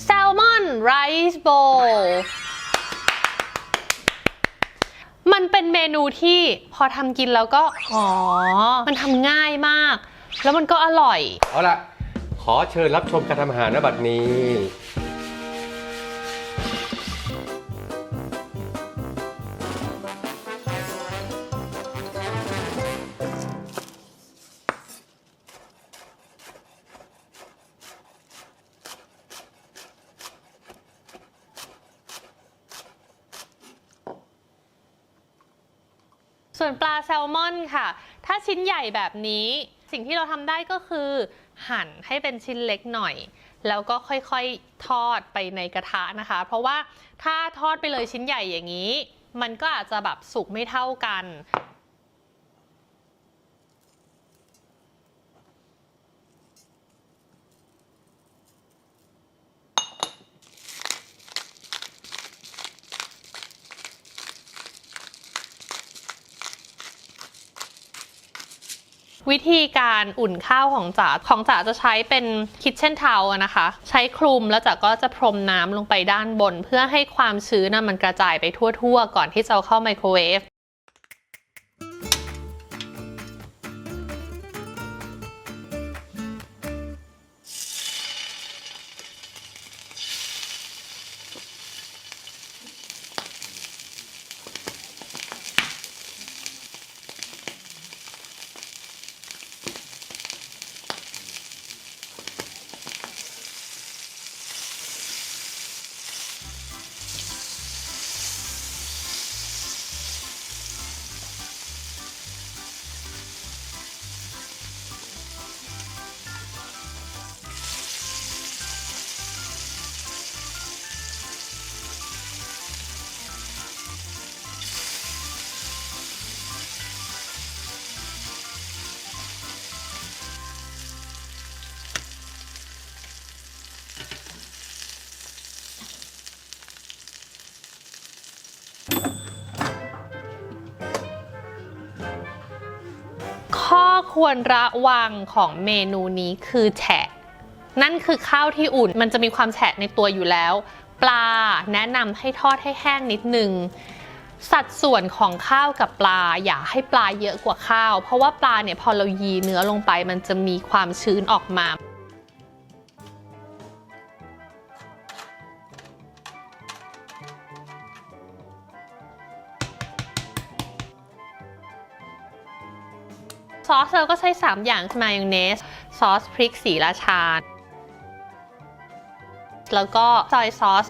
แซลมอนไรซ์โบมันเป็นเมนูที่พอทำกินแล้วก็ อ๋อ มันทำง่ายมาก แล้วมันก็อร่อย เอาล่ะ ขอเชิญรับชมการทำอาหารณบัดนี้ ส่วนปลาแซลมอนค่ะ ถ้าชิ้นใหญ่แบบนี้ สิ่งที่เราทำได้ก็คือ หั่นให้เป็นชิ้นเล็กหน่อย แล้วก็ค่อยๆทอดไปในกระทะนะคะ เพราะว่าถ้าทอดไปเลยชิ้นใหญ่อย่างนี้ มันก็อาจจะแบบสุกไม่เท่ากัน วิธีการอุ่นข้าวของจ๋าของจ๋าจะใช้เป็นคิทเช่นเทานะคะ ใช้คลุมแล้วจ๋าก็จะพรมน้ำลงไปด้านบน เพื่อให้ความชื้นนะมันกระจายไปทั่ว ๆ ก่อนที่จะเข้าไมโครเวฟ ข้อควรระวังของเมนูนี้คือแฉะ นั่นคือข้าวที่อุ่นมันจะมีความแฉะในตัวอยู่แล้ว ปลาแนะนำให้ทอดให้แห้งนิดนึงสัดส่วนของข้าวกับปลาอย่าให้ปลาเยอะกว่าข้าว เพราะว่าปลาเนี่ยพอเรายีเนื้อลงไปมันจะมีความชื้นออกมา ซอสเราก็ใช้ 3 อย่างมายองเนส ซอสพริกสีราชา แล้วก็ซอยซอส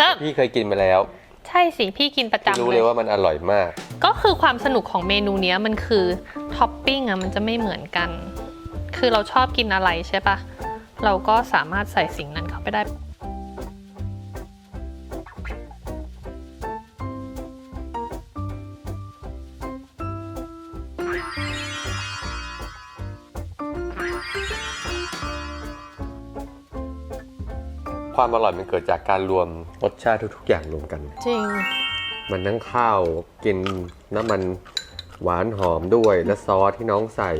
ก็พี่เคยกินมาแล้ว ใช่สิพี่กินประพี่จำรู้เลเลยยว่ามันอร่อยมาก ก็คือความสนุกของเมนูเนี้ยมันคือท็อปปิ้งอะมันจะไม่เหมือนกัน คือเราชอบกินอะไรใช่ปะเราก็สามารถใส่สิ่งนั้นเข้าไปได้ ความอร่อยมันเกิดจากการรวมรสชาติทุกๆ อย่างรวมกัน จริง มันทั้งข้าวกินน้ำมันหวานหอมด้วยและซอสที่น้องใส่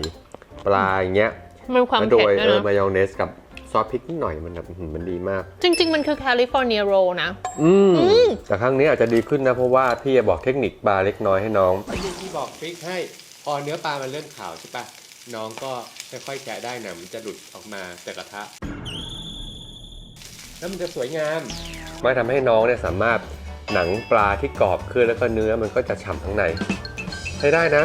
ปลาอย่างเงี้ยมันความแล้วโดเผ็ดยด้เอวยอมานะยองเนสกับซอสพริกนิดหน่อยมันแบบอื้อหือมันดีมาก จริง ๆ มันคือแคลิฟอร์เนียโรนะอืมอืมแต่ครั้งนี้อาจจะดีขึ้นนะ เพราะว่าพี่จะบอกเทคนิคปลาเล็กน้อยให้น้องที่บอกทริคให้พอเนื้อปลามันเริ่มขาวใช่ปะน้องก็ค่อยๆแกะได้นะมันจะหลุดออกมาจากกระทะ แล้วมันจะสวยงามไม่ทำให้น้องเนี่ยสามารถหนังปลาที่กรอบขึ้นแล้วก็เนื้อมันก็จะฉ่ำข้างในใช้ได้นะ